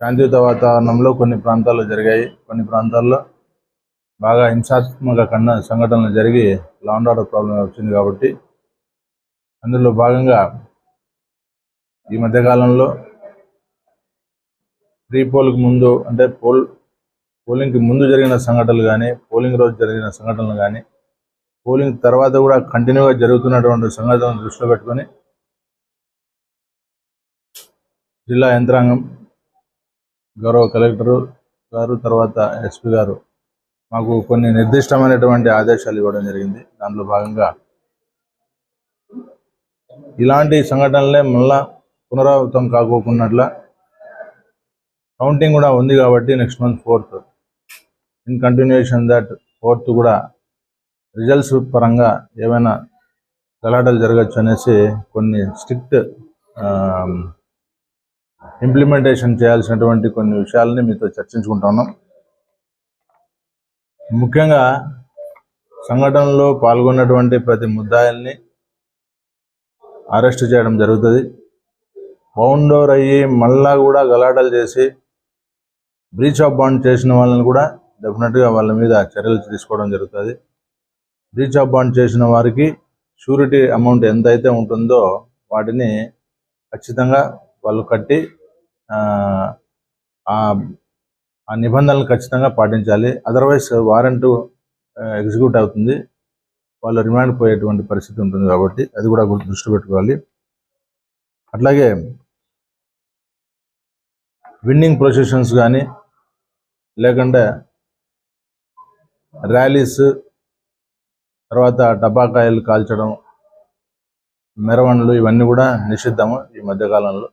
శాంతియుత వాతావరణంలో కొన్ని ప్రాంతాల్లో జరిగాయి. కొన్ని ప్రాంతాల్లో బాగా హింసాత్మక కన్న సంఘటనలు జరిగి లాండ్ ఆర్డర్ ప్రాబ్లం వచ్చింది కాబట్టి అందులో భాగంగా ఈ మధ్యకాలంలో ప్రీ పోల్కి ముందు అంటే పోల్ పోలింగ్కి ముందు జరిగిన సంఘటనలు కానీ పోలింగ్ రోజు జరిగిన సంఘటనలు కానీ పోలింగ్ తర్వాత కూడా కంటిన్యూగా జరుగుతున్నటువంటి సంఘటనలు దృష్టిలో పెట్టుకొని జిల్లా యంత్రాంగం గౌరవ కలెక్టరు గారు తర్వాత ఎస్పీ గారు మాకు కొన్ని నిర్దిష్టమైనటువంటి ఆదేశాలు ఇవ్వడం జరిగింది. దాంట్లో భాగంగా ఇలాంటి సంఘటనలే మళ్ళా పునరావృతం కాకోకున్నట్ల కౌంటింగ్ కూడా ఉంది కాబట్టి next month fourth. In continuation that fourth కూడా రిజల్ట్స్ పరంగా ఏమైనా గలాటలు జరగచ్చు అనేసి కొన్ని స్ట్రిక్ట్ ఇంప్లిమెంటేషన్ చేయాల్సినటువంటి కొన్ని విషయాలని మీతో చర్చించుకుంటున్నాం. ముఖ్యంగా సంఘటనలో పాల్గొన్నటువంటి ప్రతి ముద్దాయిల్ని అరెస్ట్ చేయడం జరుగుతుంది. బౌండోర్ అయ్యి మళ్ళా కూడా గలాటలు చేసి బ్రీచ్ ఆఫ్ బాండ్ చేసిన వాళ్ళని కూడా డెఫినెట్గా వాళ్ళ మీద చర్యలు తీసుకోవడం జరుగుతుంది. బ్రీచ్ ఆఫ్ బాండ్ చేసిన వారికి షూరిటీ అమౌంట్ ఎంత అయితే ఉంటుందో వాటిని ఖచ్చితంగా వాళ్ళు కట్టి ఆ, ఆ నిబంధనలు ఖచ్చితంగా పాటించాలి. అదర్వైజ్ వారెంట్ ఎగ్జిక్యూట్ అవుతుంది. వాళ్ళు రిమాండ్ పోయేటువంటి పరిస్థితి ఉంటుంది కాబట్టి అది కూడా దృష్టి పెట్టుకోవాలి. అట్లాగే విన్నింగ్ ప్రొసెషన్స్ కానీ లేకుండా ర్యాలీస్ తర్వాత టపాకాయలు కాల్చడం మెరవణలు ఇవన్నీ కూడా నిషిద్ధము ఈ మధ్యకాలంలో.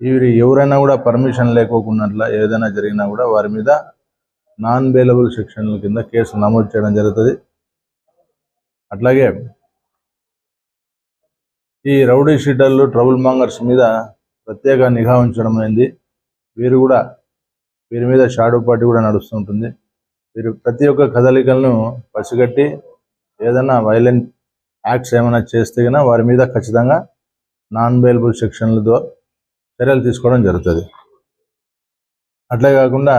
ఇవి ఎవరైనా కూడా పర్మిషన్ లేకోకున్నట్ల ఏదైనా జరిగినా కూడా వారి మీద నాన్ బెయిలబుల్ సెక్షన్ల కింద కేసు నమోదు చేయడం జరుగుతుంది. అట్లాగే ఈ రౌడీ షీటర్లు ట్రబుల్ మాంగర్స్ మీద ప్రత్యేక నిఘా ఉంచడం అయింది. వీరు కూడా వీరి మీద షాడో పార్టీ కూడా నడుస్తుంటుంది. వీరు ప్రతి ఒక్క కదలికలను పసిగట్టి ఏదైనా వైలెంట్ యాక్ట్స్ ఏమైనా చేస్తే కనుక వారి మీద ఖచ్చితంగా నాన్ బెయిలబుల్ సెక్షన్లతో చర్యలు తీసుకోవడం జరుగుతుంది. అట్లే కాకుండా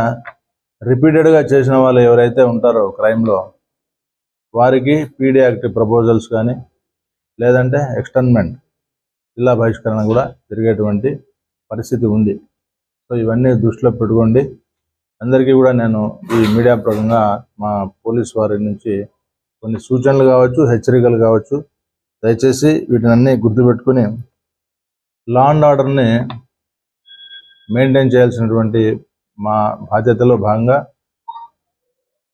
రిపీటెడ్గా చేసిన వాళ్ళు ఎవరైతే ఉంటారో క్రైమ్లో వారికి పీడీ యాక్ట్ ప్రపోజల్స్ కానీ లేదంటే ఎక్స్టర్న్మెంట్ జిల్లా బహిష్కరణ కూడా జరిగేటువంటి పరిస్థితి ఉంది. సో ఇవన్నీ దృష్టిలో పెట్టుకోండి. అందరికీ కూడా నేను ఈ మీడియా పరంగా మా పోలీస్ వారి నుంచి కొన్ని సూచనలు కావచ్చు హెచ్చరికలు కావచ్చు దయచేసి వీటినన్నీ గుర్తుపెట్టుకుని లా అండ్ ఆర్డర్ని మెయింటైన్ చేయాల్సినటువంటి మా బాధ్యతలో భాగంగా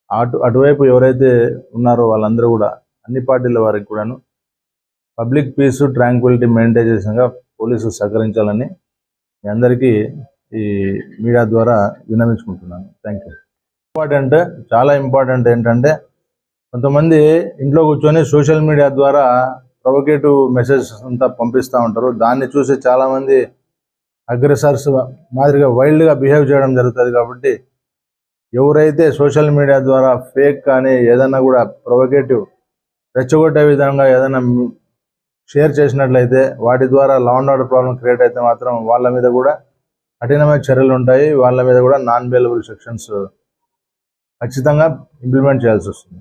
అటు అటువైపు ఎవరైతే ఉన్నారో వాళ్ళందరూ కూడా అన్ని పార్టీల వారికి కూడాను పబ్లిక్ పీస్ ట్రాంక్విలిటీ మెయింటైన్ చేసినగా పోలీసులు సహకరించాలని మీ అందరికీ ఈ మీడియా ద్వారా విన్నవించుకుంటున్నాను. Thank you. ఇంపార్టెంట్ చాలా ఇంపార్టెంట్ ఏంటంటే కొంతమంది ఇంట్లో కూర్చొని సోషల్ మీడియా ద్వారా ప్రొవకేటివ్ మెసేజ్ అంతా పంపిస్తూ ఉంటారు. దాన్ని చూసి చాలామంది అగ్రెసర్స్ మాదిరిగా వైల్డ్గా బిహేవ్ చేయడం జరుగుతుంది కాబట్టి ఎవరైతే సోషల్ మీడియా ద్వారా ఫేక్ కానీ ఏదైనా కూడా ప్రొవకేటివ్ రెచ్చగొట్టే విధంగా ఏదైనా షేర్ చేసినట్లయితే వాటి ద్వారా law and order problem create అయితే మాత్రం వాళ్ళ మీద కూడా కఠినమైన చర్యలు ఉంటాయి. వాళ్ళ మీద కూడా నాన్ బెయిలబుల్ సెక్షన్స్ ఖచ్చితంగా ఇంప్లిమెంట్ చేయాల్సి వస్తుంది.